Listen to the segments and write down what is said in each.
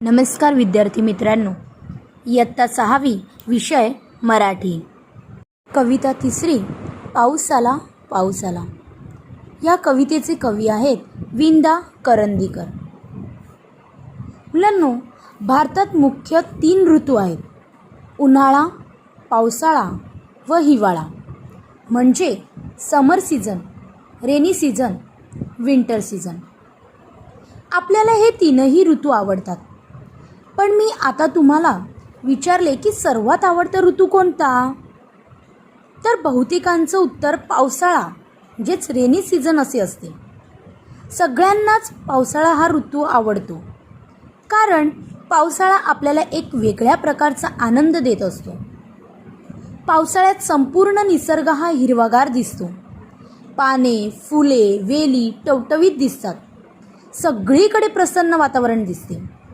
नमस्कार विद्यार्थी मित्रांनो इयत्ता सहावी विषय मराठी. कविता तिसरी पाऊस आला पाऊस आला या कवितेचे कवी आहेत विंदा करंदीकर. मुलांनो भारतात मुख्य तीन ऋतू आहेत. उन्हाळा पावसाळा व हिवाळा. म्हणजे summer season rainy season winter season. आपल्याला हे तीनही ऋतू आवडतात. पण मी आता तुम्हाला विचारले की सर्वात आवडता ऋतू कोणता? तर बहुतेकांचं उत्तर पावसाळा म्हणजेच रेनी सीझन असे असते. सगळ्यांनाच पावसाळा हा ऋतू आवडतो. कारण पावसाळा आपल्याला एक वेगळ्या प्रकारचा आनंद देत असतो. पावसाळ्यात संपूर्ण निसर्ग हा हिरवागार दिसतो. पाने फुले वेली टवटवीत दिसतात. सगळीकडे प्रसन्न वातावरण दिसते.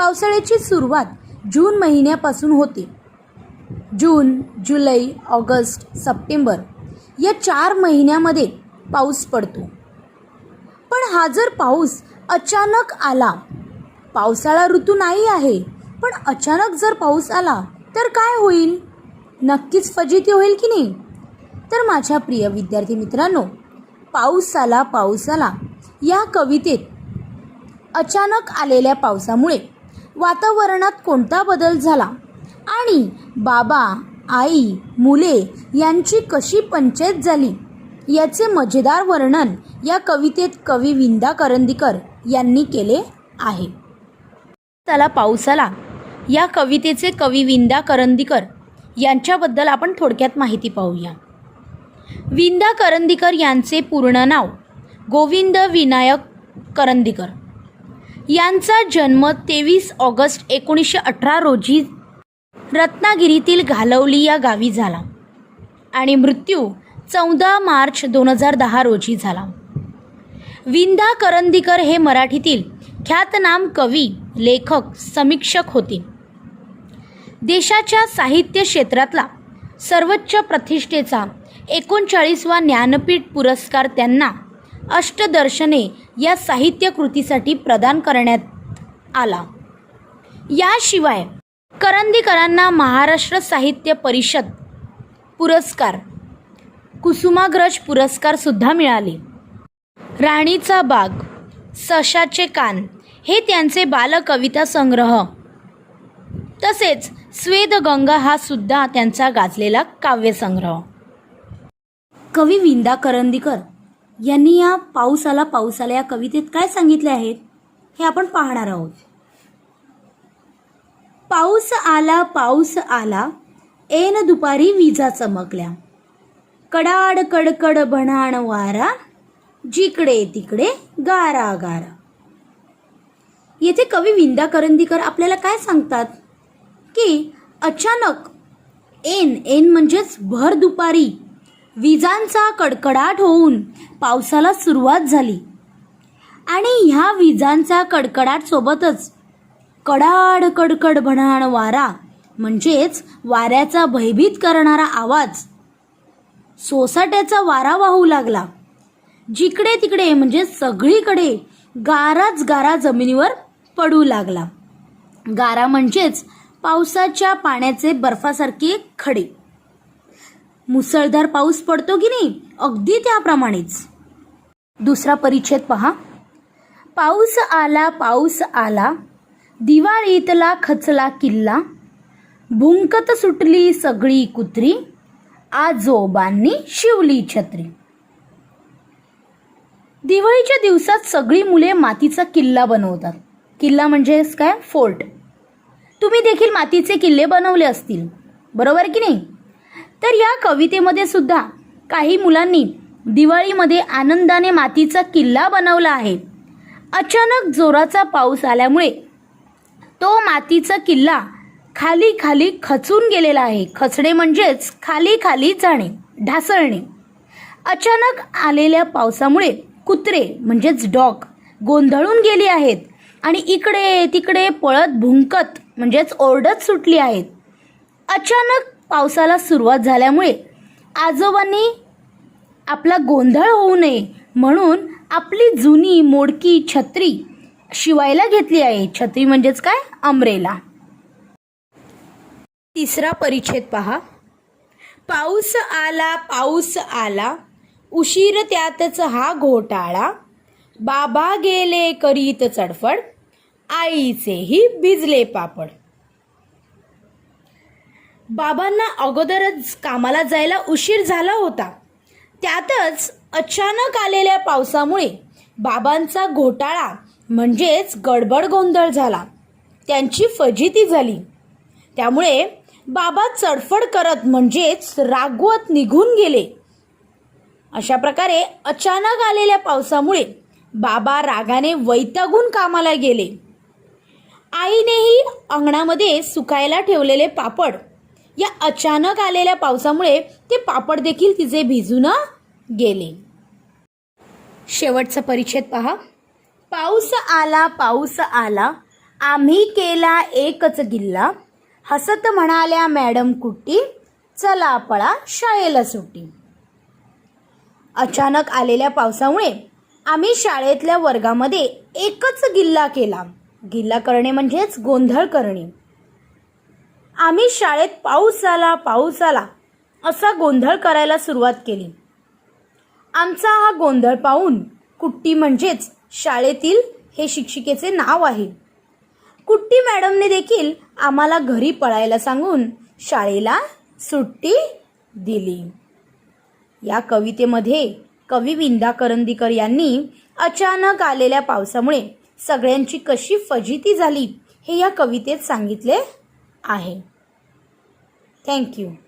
पावसाळ्याची सुरुवात जून महिन्यापासून होते. जून जुलै ऑगस्ट सप्टेंबर या चार महिन्यामध्ये पाऊस पडतो. पण हा जर पाऊस अचानक आला पावसाळा ऋतू नाही आहे पण अचानक जर पाऊस आला तर काय होईल? नक्कीच फजिती होईल की नाही? तर माझ्या प्रिय विद्यार्थी मित्रांनो पाऊस आला पाऊस आला या कवितेत अचानक आलेल्या पावसामुळे वातावरणात कोणता बदल झाला? आणि बाबा आई मुले यांची कशी पंचायत झाली? याचे मजेदार वर्णन या कवितेत कवी विंदा करंदीकर यांनी केले आहे. त्याला आला. या कवितेचे कवी विंदा करंदीकर यांच्याबद्दल आपण थोडक्यात माहिती पाहूया. विंदा करंदीकर यांचे पूर्ण नाव गोविंद विनायक करंदीकर. यांचा जन्म तेवीस ऑगस्ट एकोणीसशे अठरा रोजी रत्नागिरीतील घालवली या गावी झाला आणि मृत्यू चौदा मार्च दोन हजार दहा रोजी झाला. विंदा करंदीकर हे मराठीतील ख्यातनाम कवी लेखक समीक्षक होते. देशाच्या साहित्य क्षेत्रातला सर्वोच्च प्रतिष्ठेचा एकोणचाळीसवा ज्ञानपीठ पुरस्कार त्यांना अष्टदर्शने या साहित्य कृतीसाठी प्रदान करण्यात आला. याशिवाय करंदीकरांना महाराष्ट्र साहित्य परिषद पुरस्कार कुसुमाग्रज पुरस्कारसुद्धा मिळाले. राणीचा बाग सशाचे कान हे त्यांचे बालकविता संग्रह. तसेच स्वेदगंगा हा सुद्धा त्यांचा गाजलेला काव्यसंग्रह. कवी विंदा करंदीकर यांनी या पाऊस आला पाऊस आला या कवितेत काय सांगितले आहेत हे आपण पाहणार आहोत. पाऊस आला पाऊस आला एन दुपारी विजा चमकल्या. कडाड कडकड भणाण वारा जिकडे तिकडे गारा गारा. येथे कवी विंदा करंदीकर आपल्याला काय सांगतात? की अचानक एन एन म्हणजेच भर दुपारी विजांचा कडकडाट होऊन पावसाला सुरुवात झाली. आणि ह्या विजांचा कडकडाट सोबतच कडाड कडकड भणाण वारा म्हणजेच वाऱ्याचा भयभीत करणारा आवाज. सोसाट्याचा वारा वाहू लागला. जिकडे तिकडे म्हणजे सगळीकडे गाराच गारा जमिनीवर पडू लागला. गारा म्हणजेच पावसाच्या पाण्याचे बर्फासारखे खडे. मुसळधार पाऊस पडतो की नाही अगदी त्याप्रमाणेच. दुसरा परिच्छेद पहा. पाऊस आला पाऊस आला. दिवाळीतला खचला किल्ला. भुंकत सुटली सगळी कुत्री. आजोबांनी शिवली छत्री. दिवाळीच्या दिवसात सगळी मुले मातीचा किल्ला बनवतात. किल्ला म्हणजेच काय? फोर्ट. तुम्ही देखील मातीचे किल्ले बनवले असतील. बरोबर की नाही? तर या कवितेमध्ये सुद्धा काही मुलांनी दिवाळीमध्ये आनंदाने मातीचा किल्ला बनवला आहे. अचानक जोराचा पाऊस आल्यामुळे तो मातीचा किल्ला खाली खाली खचून गेलेला आहे. खचणे म्हणजेच खाली खाली जाणे ढासळणे. अचानक आलेल्या पावसामुळे कुत्रे म्हणजेच डॉग गोंधळून गेली आहेत आणि इकडे तिकडे पळत भुंकत म्हणजेच ओरडत सुटली आहेत. अचानक पावसाला सुरुवात झाल्यामुळे आजोबांनी आपला गोंधळ होऊ नये म्हणून आपली जुनी मोडकी छत्री शिवायला घेतली आहे. छत्री म्हणजेच काय? अमरेला तिसरा परिच्छेद पहा. पाऊस आला पाऊस आला. उशीर त्यातच हा घोटाळा. बाबा गेले करीत चडफड. आईचेही भिजले पापड. बाबांना अगोदरच कामाला जायला उशीर झाला होता. त्यातच अचानक आलेल्या पावसामुळे बाबांचा घोटाळा म्हणजेच गडबड गोंधळ झाला. त्यांची फजिती झाली. त्यामुळे बाबा चडफड करत म्हणजेच रागवत निघून गेले. अशा प्रकारे अचानक आलेल्या पावसामुळे बाबा रागाने वैतागून कामाला गेले. आईनेही अंगणामध्ये सुकायला ठेवलेले पापड या अचानक आलेल्या पावसामुळे ते पापड देखील तिचे भिजून गेले. शेवटचा परिच्छेद पहा. पाऊस आला पाऊस आला. आम्ही केला एकच गिल्ला. हसत म्हणाल्या मॅडम कुट्टी चला पळा शाळेला सुट्टी. अचानक आलेल्या पावसामुळे आम्ही शाळेतल्या वर्गामध्ये एकच गिल्ला केला. गिल्ला करणे म्हणजेच गोंधळ करणे. आम्ही शाळेत पाऊस आला पाऊस आला असा गोंधळ करायला सुरुवात केली. आमचा हा गोंधळ पाहून कुट्टी म्हणजेच शाळेतील हे शिक्षिकेचे नाव आहे. कुट्टी मॅडमने देखील आम्हाला घरी पळायला सांगून शाळेला सुट्टी दिली. या कवितेमध्ये कवी विंदा करंदीकर यांनी अचानक आलेल्या पावसामुळे सगळ्यांची कशी फजिती झाली हे या कवितेत सांगितले आहे. Thank you.